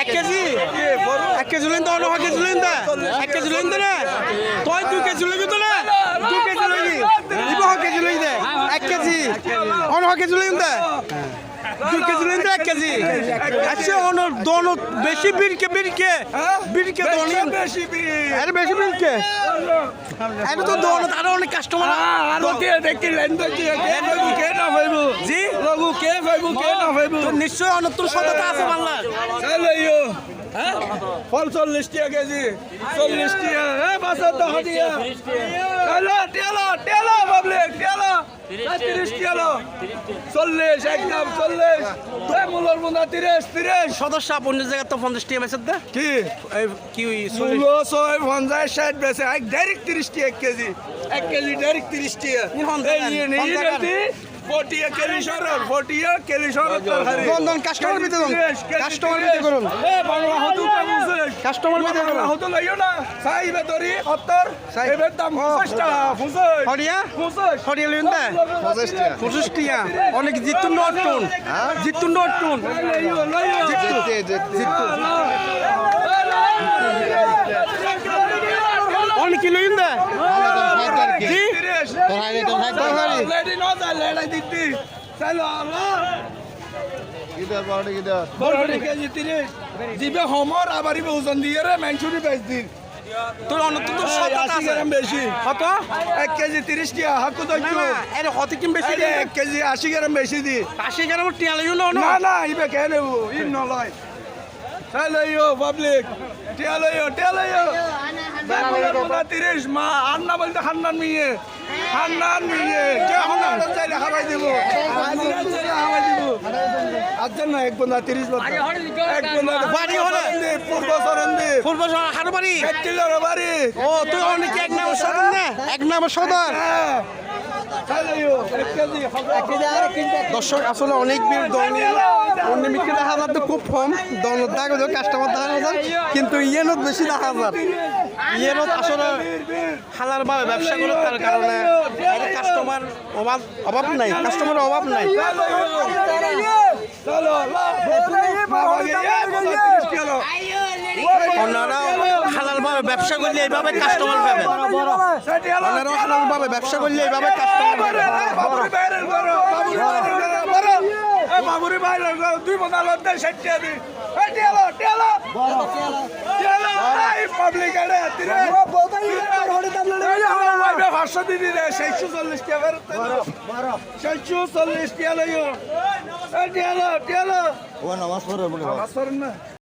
এক কেজি এক কেজি লইন দে অন্য কেজি লইন দে এক কেজি দে রে তুই দুই কেজি লইবি তো না দুই কেজি লইবি? ইব হ কেজি লইন দে। এক কেজি। অন্য কেজি লইন দে দুই কেজি দে এক কেজি। আচ্ছা অন্য দোনো বেশি বিরকে বিরকে বিরকে দোনো বেশি বিল আরে বেশি বিরকে আরে তো দোনো তার অনেক কাস্টমার আৰু কে দেখি লেন দেখি কে ভাইবো কে না ভাইবো? জি? লগু কে ভাইবো কে না ভাইবো? তো নিশ্চয় অনত্তর সততা আছে বাংলা চালে ইয়ো হ্যাঁ? ফল চল্লিশ টাকা কেজি। চল্লিশ টাকা। এ বাসর দহ দিয়া চালো টেলো টেলো পাবলিক টেলো তিরিশ টেলো চল্লিশ একদম চল্লিশ। এ মূলর বুন্দা তিরিশ তিরিশ। সদস্য অন্য জায়গায় তো পঞ্চাশ টিয়া বেচে দে কি? কি ছয় পঞ্চাশ ষাট এক ডাইরেক্ট তিরিশ টাকা এক কেজি। এক কেজি ডাইরেক্ট তিরিশ টাকা নি বিতে করুন। Customer বিতে করুন। বাংলা হতু লইও না। সাইবে তরি সত্তর সাই- এবার দাম পঞ্চাশ টাকা পঞ্চাশ হরিয়া? পঞ্চাশ হরিয়া লইন দে। পঁচিশ টিয়া অনেক জিতুন নটুন জিতুন নটুন লইও লইও অনেক কি লইন দে? জি। তিরিশ লেডি নজা লেডাই দিতি। চালো আল্লাহ। বড় কেজি তিরিশ। জিবে হোমর আবার ইবে ওজন দিয়ে রে মেনচুরি বেচ দিন। তোর অনন্ত তো এই আশি গ্রাম বেশি। কত? এক কেজি তিরিশ টিয়া হাকু না এর হতে কিম বেশি এক কেজি আশি গ্রাম বেশি দি। আশি গ্রাম টিয়া লইও না না না? ইবে কে নেব? ই নলয়। লইও পাবলিক টিয়া লইও টিয়া লইও তিরিশ মা আন্না বলতে হান্নান মিয়ে। হান্নান মিয়ে। কে হান্নান চাইলে খাবাই দিব? খাবাই দিব। আচ্ছা না এক বন্ধা তিরিশ বন্ধা। এক বন্ধা বাড়ি হলে? পূর্ব সরন্দি ফুল বছর হারো বাড়ি। বাড়ি। ও তুই অনেক এক নাম সদর না? এক নাম সদর। হ্যাঁ দর্শক আসলে অনেক ভিড় দল অন্য দেখা তো খুব কম দলত দেখা যায় কাস্টমার দেখা যায় কিন্তু ইয়েনত বেশি দেখা যায় ইয়েনত আসলে হালার ভাবে ব্যবসা করে তার কারণে কাস্টমার অভাব অভাব নাই কাস্টমার অভাব নাই চলো ওনারা হালাল ভাবে ব্যবসা করলে এইভাবে কাস্টমার পাবে ওনারা হালাল ভাবে ব্যবসা করলে এইভাবে কাস্টমার পাবে বাবুরি বাইরের করো বাবুরি বাইরের করো দুই বন্ধা লড়তে সেটে দি টেলো টেলো টেলো পাবলিক আরে তিরে ভাষা দিদি রে সেইশো চল্লিশ টিয়া বেরো সেইশো চল্লিশ টিয়া লইও। টেলো টেলো ও নামাজ পড়ে বলে। আমার সরেন না।